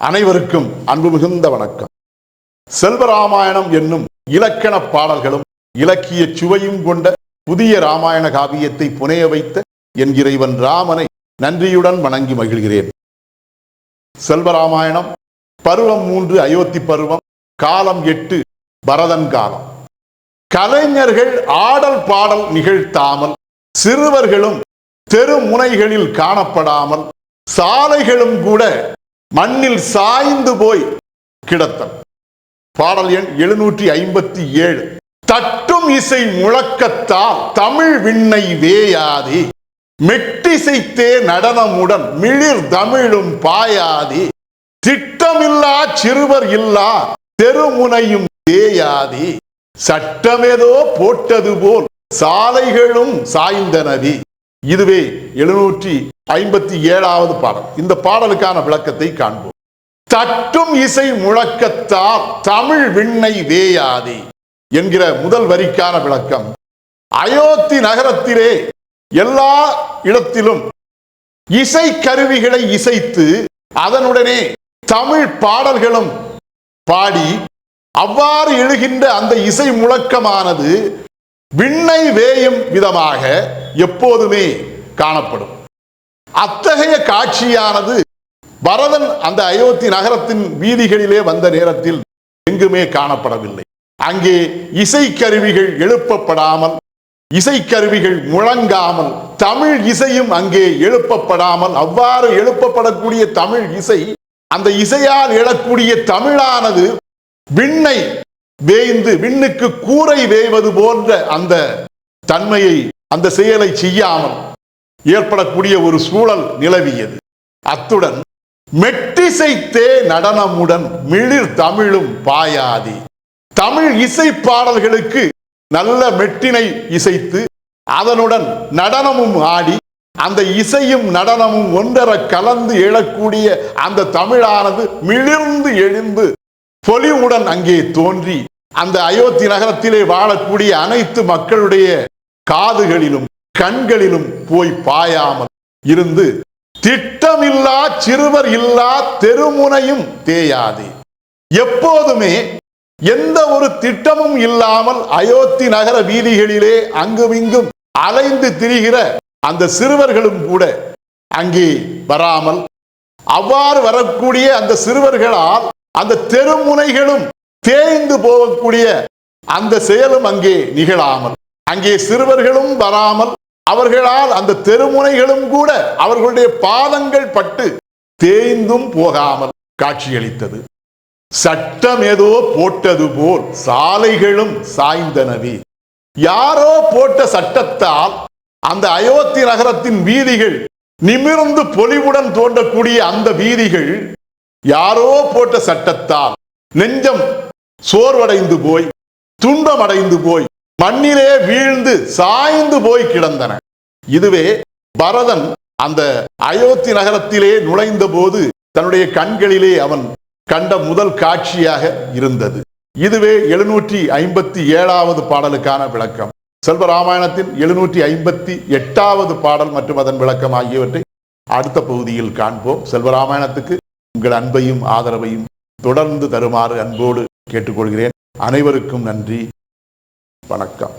அனைவருக்கும் அன்பு மிகுந்த வணக்கம். செல்வராமாயணம் என்னும் இலக்கண பாடல்களும் இலக்கிய சுவையும் கொண்ட புதிய ராமாயண காவியத்தை புனைய வைத்த என் இறைவன் ராமனை நன்றியுடன் வணங்கி மகிழ்கிறேன். செல்வராமாயணம் பருவம் மூன்று அயோத்தி பருவம் காலம் எட்டு பரதன் காலம். கலைஞர்கள் ஆடல் பாடல் நிகழ்த்தாமல் சிறுவர்களும் தெருமுனைகளில் காணப்படாமல் சாலைகளும் கூட மண்ணில் சாய்ந்து போய் கிடத்தல். பாடல் எண் எழுநூற்றி ஐம்பத்தி ஏழு. தட்டும் இசை முழக்கத்தால் தமிழ் விண்ணை வேயாதே. மெட்டிசைத்தே நடனமுடன் மிளிர் தமிழும் பாயாதே. திட்டமில்லா சிறுவர் இல்லா தெருமுனையும் தேயாதே. சட்டமேதோ போட்டது போல் சாலைகளும் சாய்ந்தனவே. இதுவே எழுநூற்றி ஐம்பத்தி ஏழாவது பாடல். இந்த பாடலுக்கான விளக்கத்தை காண்போம். தட்டும் இசை முழக்கத்தால் தமிழ் விண்ணை வேயாதே என்கிற முதல் வரிக்கான விளக்கம். அயோத்தி நகரத்திலே எல்லா இடத்திலும் இசை கருவிகளை இசைத்து அதனுடனே தமிழ் பாடல்களும் பாடி அவ்வாறு எழுகின்ற அந்த இசை முழக்கமானது விண்ணை வேயும் விதமாக எப்போதுமே காணப்படும். அத்தகைய காட்சியானது பரதன் அந்த அயோத்தி நகரத்தின் வீதிகளிலே வந்த நேரத்தில் எங்குமே காணப்படவில்லை. அங்கே இசைக்கருவிகள் எழுப்பப்படாமல் இசைக்கருவிகள் முழங்காமல் தமிழ் இசையும் அங்கே எழுப்பப்படாமல் அவ்வாறு எழுப்பப்படக்கூடிய தமிழ் இசை அந்த இசையால் எழக்கூடிய தமிழானது விண்ணை வேய்ந்து விண்ணுக்கு கூரை வேய்வது போன்ற அந்த தன்மையை அந்த செயலை செய்யாமல் ஏற்படக்கூடிய ஒரு சூழல் நிலவியது. அத்துடன் மெட்டிசைத்தே நடனமுடன் மிளிர் தமிழும் பாயாதி. தமிழ் இசை பாடல்களுக்கு நல்ல மெட்டினை இசைத்து அதனுடன் நடனமும் ஆடி அந்த இசையும் நடனமும் ஒன்றர கலந்து எழக்கூடிய அந்த தமிழானது மிளிர்ந்து எழுந்து பொலிவுடன் அங்கே தோன்றி அந்த அயோத்தி நகரத்திலே வாழக்கூடிய அனைத்து மக்களுடைய காதுகளிலும் கண்களிலும் போய் பாயாமல் இருந்து திட்டமில்லா சிறுவர் இல்லா தெருமுனையும் தேயாதே. எப்போதுமே எந்த ஒரு திட்டமும் இல்லாமல் அயோத்தி நகர வீதிகளிலே அங்குமிங்கும் அலைந்து திரிகிற அந்த சிறுவர்களும் கூட அங்கே வராமல் அவ்வாறு வரக்கூடிய அந்த சிறுவர்களால் அந்த தெருமுனைகளும் தேய்ந்து போகக்கூடிய அந்த செயலும் அங்கே நிகழாமல் அங்கே சிறுவர்களும் வராமல் அவர்களால் அந்த தெருமுனைகளும் கூட அவர்களுடைய பாதங்கள் பட்டு தேய்ந்தும் போகாமல் காட்சியளித்தது. சட்டம் ஏதோ போட்டது போல் சாலைகளும் சாய்ந்தனவே. யாரோ போட்ட சட்டத்தால் அந்த அயோத்தி நகரத்தின் வீதிகள் நிமிர்ந்து பொலிவுடன் தோன்றக்கூடிய அந்த வீதிகள் யாரோ போட்ட சட்டத்தால் நெஞ்சம் சோர்வடைந்து போய் துன்பமடைந்து போய் மண்ணிலே வீழ்ந்து சாய்ந்து போய் கிடந்தன. இதுவே பரதன் அந்த அயோத்தி நகரத்திலே நுழைந்த போது தன்னுடைய கண்களிலே அவன் கண்ட முதல் காட்சியாக இருந்தது. இதுவே எழுநூற்றி ஐம்பத்தி ஏழாவது பாடலுக்கான விளக்கம். செல்வராமாயணத்தின் எழுநூற்றி ஐம்பத்தி எட்டாவது பாடல் மற்றும் அதன் விளக்கம் ஆகியவற்றை அடுத்த பகுதியில் காண்போம். செல்வராமாயணத்துக்கு உங்கள் அன்பையும் ஆதரவையும் தொடர்ந்து தருமாறு அன்போடு கேட்டுக்கொள்கிறேன். அனைவருக்கும் நன்றி. வணக்கம்.